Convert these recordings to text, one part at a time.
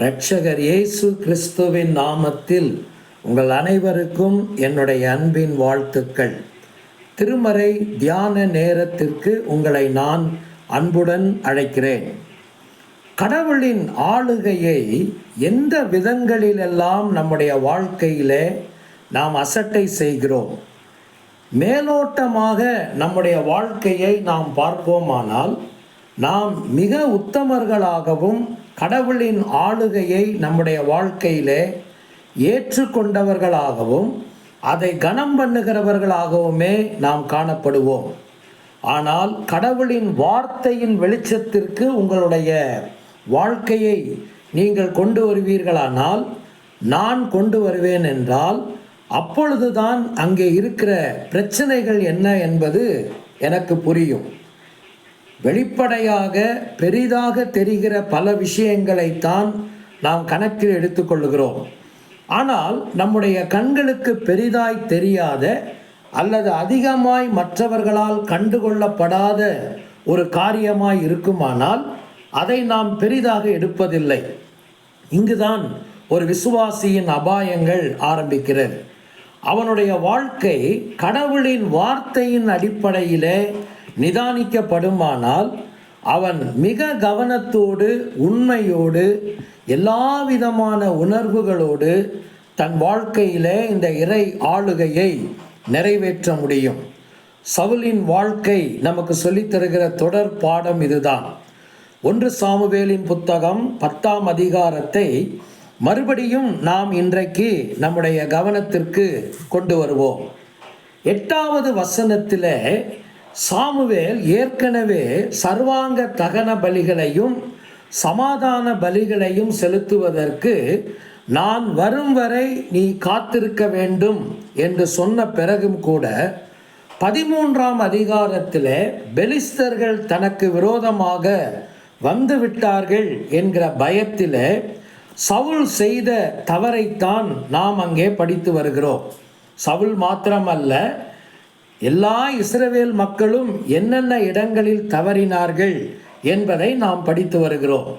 இரட்சகர் இயேசு கிறிஸ்துவின் நாமத்தில் உங்கள் அனைவருக்கும் என்னுடைய அன்பின் வாழ்த்துக்கள். திருமறை தியான நேரத்திற்கு உங்களை நான் அன்புடன் அழைக்கிறேன். கடவுளின் ஆளுகையை எந்த விதங்களிலெல்லாம் நம்முடைய வாழ்க்கையிலே நாம் அசட்டை செய்கிறோம்? மேலோட்டமாக நம்முடைய வாழ்க்கையை நாம் பார்ப்போமானால் நாம் மிக உத்தமர்களாகவும் கடவுளின் ஆளுகையை நம்முடைய வாழ்க்கையிலே ஏற்றுக்கொண்டவர்களாகவும் அதை கனம் பண்ணுகிறவர்களாகவுமே நாம் காணப்படுவோம். ஆனால் கடவுளின் வார்த்தையின் வெளிச்சத்திற்கு உங்களுடைய வாழ்க்கையை நீங்கள் கொண்டு வருவீர்களானால் நான் கொண்டு வருவேன் என்றால் அப்பொழுதுதான் அங்கே இருக்கிற பிரச்சனைகள் என்ன என்பது எனக்கு புரியும். வெளிப்படையாக பெரிதாக தெரிகிற பல விஷயங்களைத்தான் நாம் கணக்கில் எடுத்துக்கொள்கிறோம் ஆனால் நம்முடைய கண்களுக்கு பெரிதாய் தெரியாத அல்லது அதிகமாய் மற்றவர்களால் கண்டுகொள்ளப்படாத ஒரு காரியமாய் இருக்குமானால் அதை நாம் பெரிதாக எடுப்பதில்லை. இங்குதான் ஒரு விசுவாசியின் அபாயங்கள் ஆரம்பிக்கிறது. அவனுடைய வாழ்க்கை கடவுளின் வார்த்தையின் அடிப்படையிலே நிதானிக்கப்படுமானால் அவன் மிக கவனத்தோடு உண்மையோடு எல்லா விதமான உணர்வுகளோடு தன் வாழ்க்கையிலே இந்த இறை ஆளுகையை நிறைவேற்ற முடியும். சவுலின் வாழ்க்கை நமக்கு சொல்லித் தருகிற தொடர் பாடம் இதுதான். ஒன்று சாமுவேலின் புத்தகம் பத்தாம் அதிகாரத்தை மறுபடியும் நாம் இன்றைக்கு நம்முடைய கவனத்திற்கு கொண்டு வருவோம். எட்டாவது வசனத்தில் சாமுவேல் ஏற்கனவே சர்வாங்க தகன பலிகளையும் சமாதான பலிகளையும் செலுத்துவதற்கு நான் வரும் வரை நீ காத்திருக்க வேண்டும் என்று சொன்ன பிறகும் கூட பதிமூன்றாம் அதிகாரத்தில் பெலிஸ்தர்கள் தனக்கு விரோதமாக வந்து விட்டார்கள் என்கிற பயத்தில் சவுல் செய்த தவறைத்தான் நாம் அங்கே படித்து வருகிறோம். சவுல் மாத்திரமல்ல எல்லா இஸ்ரவேல் மக்களும் என்னென்ன இடங்களில் தவறினார்கள் என்பதை நாம் படித்து வருகிறோம்.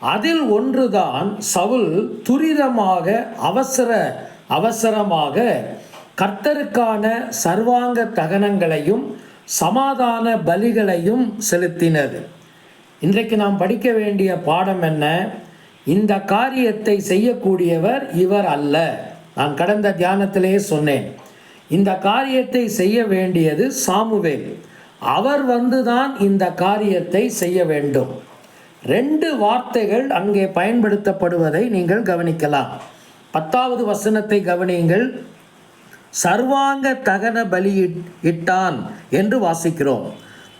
அதில் ஒன்றுதான் சவுல் துரிதமாக அவசர அவசரமாக கர்த்தருக்கான சர்வாங்க தகனங்களையும் சமாதான பலிகளையும் செலுத்தினது. இன்றைக்கு நாம் படிக்க வேண்டிய பாடம் என்ன? இந்த காரியத்தை செய்யக்கூடியவர் இவர் அல்ல. நான் கடந்த தியானத்திலேயே சொன்னேன். இந்த காரியத்தை செய்ய வேண்டியது சாமுவேல். அவர் வந்துதான் இந்த காரியத்தை செய்ய வேண்டும். ரெண்டு வார்த்தைகள் அங்கே பயன்படுத்தப்படுவதை நீங்கள் கவனிக்கலாம். பத்தாவது வசனத்தை கவனியுங்கள். சர்வாங்க தகன பலி இட்டான் என்று வாசிக்கிறோம்.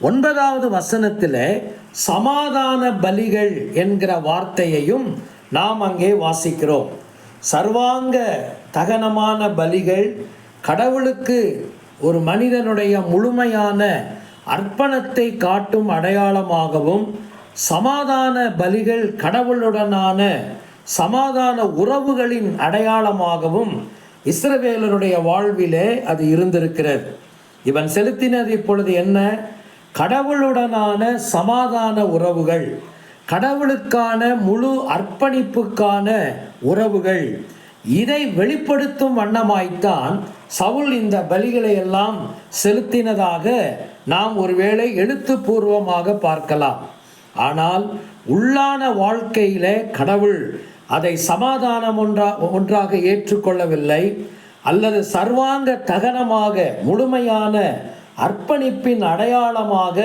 ஒன்பதாவது வசனத்தில் சமாதான பலிகள் என்கிற வார்த்தையையும் நாம் அங்கே வாசிக்கிறோம். சர்வாங்க தகனமான பலிகள் கடவுளுக்கு ஒரு மனிதனுடைய முழுமையான அர்ப்பணத்தை காட்டும் அடையாளமாகவும் சமாதான பலிகள் கடவுளுடனான சமாதான உறவுகளின் அடையாளமாகவும் இஸ்ரவேலருடைய வாழ்விலே அது இருந்திருக்கிறது. இவன் செலுத்தினது இப்பொழுது என்ன? கடவுளுடனான சமாதான உறவுகள் கடவுளுக்கான முழு அர்ப்பணிப்புக்கான உறவுகள் இதை வெளிப்படுத்தும் வண்ணமாய்த்தான் சவுல் இந்த பலிகளை எல்லாம் செலுத்தினதாக நாம் ஒருவேளை எழுத்துப்பூர்வமாக பார்க்கலாம். ஆனால் உள்ளான வாழ்க்கையிலே கடவுள் அதை சமாதானம் ஒன்றா ஒன்றாக ஏற்றுக்கொள்ளவில்லை. அல்லது சர்வாங்க தகனமாக முழுமையான அர்ப்பணிப்பின் அடையாளமாக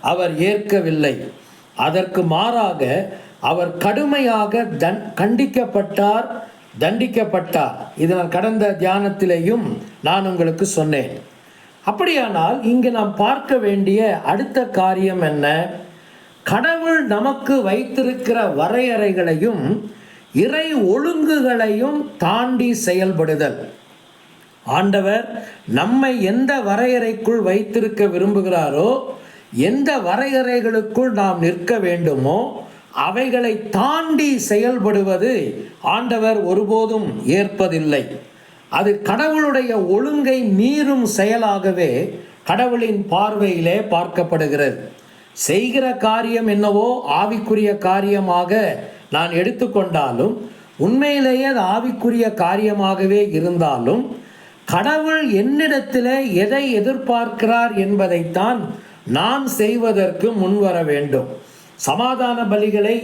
அவர் ஏற்கவில்லை. அதற்கு மாறாக அவர் கடுமையாக தன் கண்டிக்கப்பட்டார். தண்டிக்கப்பட்டார் இது நான் கடந்த தியானத்திலேயும் நான் உங்களுக்கு சொன்னேன். அப்படியானால் இங்கு நாம் பார்க்க வேண்டிய அடுத்த காரியம் என்ன? கடவுள் நமக்கு வைத்திருக்கிற வரையறைகளையும் இறை ஒழுங்குகளையும் தாண்டி செயல்படுதல். ஆண்டவர் நம்மை எந்த வரையறைக்குள் வைத்திருக்க விரும்புகிறாரோ எந்த வரையறைகளுக்குள் நாம் நிற்க வேண்டுமோ அவைகளை தாண்டி செயல்படுவது ஆண்டவர் ஒருபோதும் ஏற்பதில்லை. அது கடவுளுடைய ஒழுங்கை மீறும் செயலாகவே கடவுளின் பார்வையிலே பார்க்கப்படுகிறது. செய்கிற காரியம் என்னவோ ஆவிக்குரிய காரியமாக நான் எடுத்துக்கொண்டாலும் உண்மையிலேயே அது ஆவிக்குரிய காரியமாகவே இருந்தாலும் கடவுள் என்னிடத்தில் எதை எதிர்பார்க்கிறார் என்பதைத்தான் நான் செய்வதற்கு முன்வர வேண்டும். சமாதான பலிகளை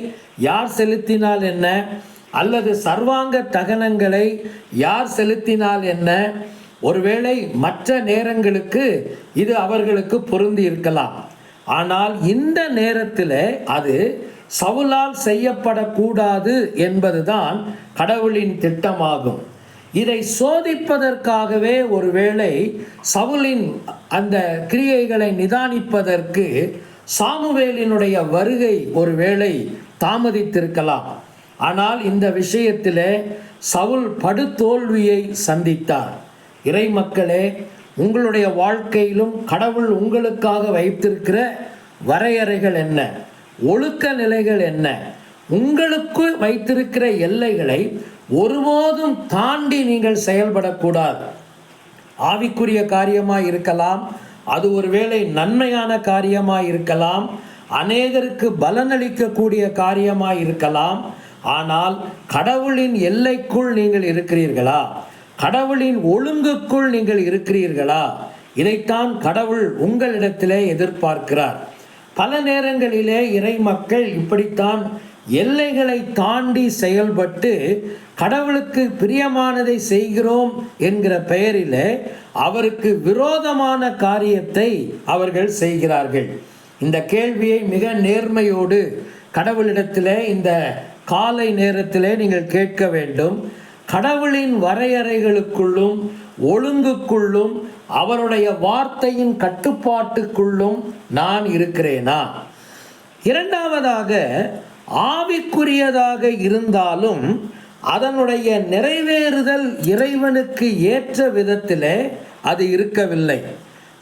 யார் செலுத்தினால் என்ன? அல்லது சர்வாங்க தகனங்களை யார் செலுத்தினால் என்ன? ஒருவேளை மற்ற நேரங்களுக்கு இது அவர்களுக்கு பொருந்தி இருக்கலாம். ஆனால் இந்த நேரத்தில் அது சவுலால் செய்யப்படக்கூடாது என்பதுதான் கடவுளின் திட்டமாகும். இதை சோதிப்பதற்காகவே ஒருவேளை சவுலின் அந்த கிரியைகளை நிதானிப்பதற்கு சாமுவேலினுடைய வருகை ஒருவேளை தாமதித்திருக்கலாம். ஆனால் இந்த விஷயத்திலே சவுல் படுதோல்வியை சந்தித்தார். இறை மக்களே உங்களுடைய வாழ்க்கையிலும் கடவுள் உங்களுக்காக வைத்திருக்கிற வரையறைகள் என்ன? ஒழுக்க நிலைகள் என்ன? உங்களுக்கு வைத்திருக்கிற எல்லைகளை ஒருபோதும் தாண்டி நீங்கள் செயல்படக்கூடாது. ஆவிக்குரிய காரியமாக இருக்கலாம் அது ஒருவேளை நன்மையான காரியமாக இருக்கலாம் அநேகருக்கு பலனளிக்கக்கூடிய காரியமாக இருக்கலாம் ஆனால் கடவுளின் எல்லைக்குள் நீங்கள் இருக்கிறீர்களா? கடவுளின் ஒழுங்குக்குள் நீங்கள் இருக்கிறீர்களா? இதைத்தான் கடவுள் உங்களிடத்திலே எதிர்பார்க்கிறார். பல நேரங்களிலே இறை மக்கள் இப்படித்தான் எல்லைகளை தாண்டி செயல்பட்டு கடவுளுக்கு பிரியமானதை செய்கிறோம் என்கிற பெயரிலே அவருக்கு விரோதமான காரியத்தை அவர்கள் செய்கிறார்கள். இந்த கேள்வியை மிக நேர்மையோடு கடவுளிடத்திலே இந்த காலை நேரத்திலே நீங்கள் கேட்க வேண்டும். கடவுளின் வரையறைகளுக்குள்ளும் ஒழுங்குக்குள்ளும் அவருடைய வார்த்தையின் கட்டுப்பாட்டுக்குள்ளும் நான் இருக்கிறேனா? இரண்டாவதாக ஆவிக்குரியதாக இருந்தாலும் அதனுடைய நிறைவேறுதல் இறைவனுக்கு ஏற்ற விதத்திலே அது இருக்கவில்லை.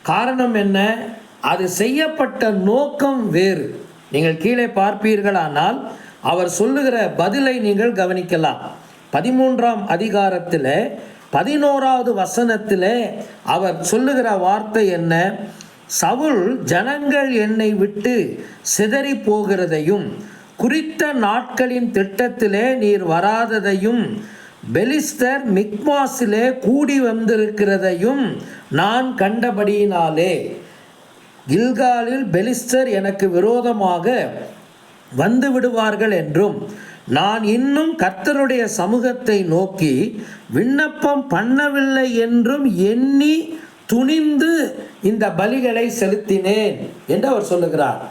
காரணம் என்ன? அது செய்யப்பட்ட நோக்கம் வேறு. நீங்கள் கீழே பார்ப்பீர்களானால் அவர் சொல்லுகிற பதிலை நீங்கள் கவனிக்கலாம். பதிமூன்றாம் அதிகாரத்தில் பதினோராவது வசனத்தில் அவர் சொல்லுகிற வார்த்தை என்ன? சவுல் ஜனங்கள் என்னை விட்டு சிதறி போகிறதையும் குறித்த நாட்களின் திட்டத்திலே நீர் வராததையும் பெலிஸ்தர் மிக்மாஸிலே கூடி வந்திருக்கிறதையும் நான் கண்டபடியினாலே. கில்காலில் பெலிஸ்தர் எனக்கு விரோதமாக வந்து விடுவார்கள் என்றும் நான் இன்னும் கர்த்தருடைய சமூகத்தை நோக்கி விண்ணப்பம் பண்ணவில்லை என்றும் எண்ணி துணிந்து இந்த பலிகளை செலுத்தினேன் என்று அவர் சொல்லுகிறார்.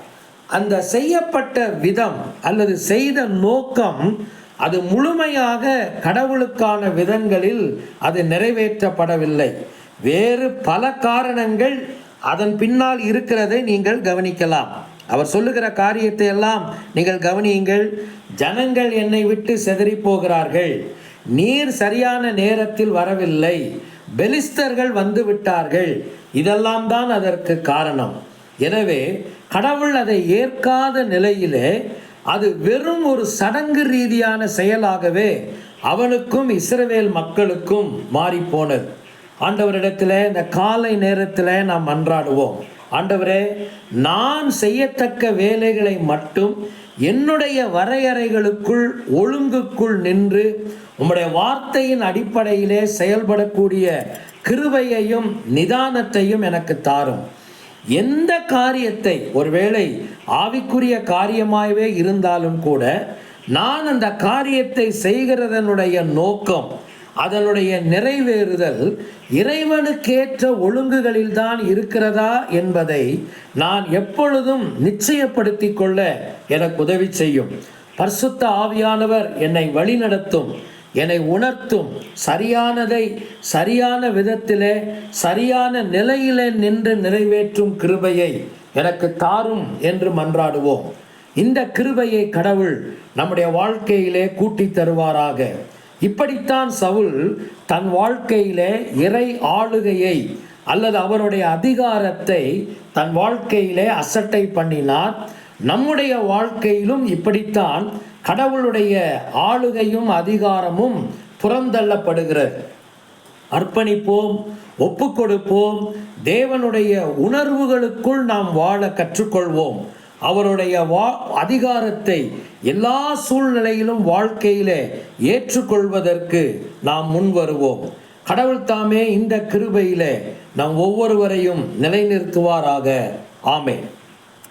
அந்த செய்யப்பட்ட விதம் அல்லது செய்த நோக்கம் அது முழுமையாக கடவுளுக்கான விதங்களில் அது நிறைவேற்றப்படவில்லை. வேறு பல காரணங்கள் அதன் பின்னால் இருக்கிறதை நீங்கள் கவனிக்கலாம். அவர் சொல்லுகிற காரியத்தை எல்லாம் நீங்கள் கவனியுங்கள். ஜனங்கள் என்னை விட்டு செதறி போகிறார்கள் நீர் சரியான நேரத்தில் வரவில்லை. பெலிஸ்தர்கள் வந்து விட்டார்கள். இதெல்லாம் தான் அதற்கு காரணம். எனவே கடவுள் அதை ஏற்காத நிலையிலே அது வெறும் ஒரு சடங்கு ரீதியான செயலாகவே அவனுக்கும் இஸ்ரவேல் மக்களுக்கும் மாறிப்போனது. ஆண்டவரிடத்தில் இந்த காலை நேரத்தில் நாம் மன்றாடுவோம் ஆண்டவரே நான் செய்யத்தக்க வேலைகளை மட்டும் என்னுடைய வரையறைகளுக்குள் ஒழுங்குக்குள் நின்று உம்முடைய வார்த்தையின் அடிப்படையிலே செயல்படக்கூடிய கிருபையையும் நிதானத்தையும் எனக்கு தாரும். எந்த காரியத்தை ஒருவேளை ஆவிக்குரிய காரியமாகவே இருந்தாலும் கூட நான் அந்த காரியத்தை செய்கிறதனுடைய நோக்கம் அதனுடைய நிறைவேறுதல் இறைவனுக்கேற்ற ஒழுங்குகளில்தான் இருக்கிறதா என்பதை நான் எப்பொழுதும் நிச்சயப்படுத்தி கொள்ள எனக்கு உதவி செய்யும். பரிசுத்த ஆவியானவர் என்னை வழிநடத்தும். என்னை உணர்த்தும். சரியானதை சரியான விதத்திலே சரியான நிலையிலே நின்று நிறைவேற்றும் கிருபையை எனக்கு தாரும் என்று மன்றாடுவோம். இந்த கிருபையை கடவுள் நம்முடைய வாழ்க்கையிலே கூட்டி தருவாராக. இப்படித்தான் சவுல் தன் வாழ்க்கையிலே இறை ஆளுகையை அல்லது அவருடைய அதிகாரத்தை தன் வாழ்க்கையிலே அசட்டை பண்ணினார். நம்முடைய வாழ்க்கையிலும் இப்படித்தான் கடவுளுடைய ஆளுகையும் அதிகாரமும் புறந்தள்ளப்படுகிறது. அர்ப்பணிப்போம் ஒப்பு கொடுப்போம் தேவனுடைய உணர்வுகளுக்குள் நாம் வாழ கற்றுக்கொள்வோம். அவருடைய வா அதிகாரத்தை எல்லா சூழ்நிலையிலும் வாழ்க்கையிலே ஏற்றுக்கொள்வதற்கு நாம் முன் வருவோம் கடவுள் தாமே இந்த கிருபையிலே நம் ஒவ்வொருவரையும் நிலைநிறுத்துவாராக. ஆமேன்.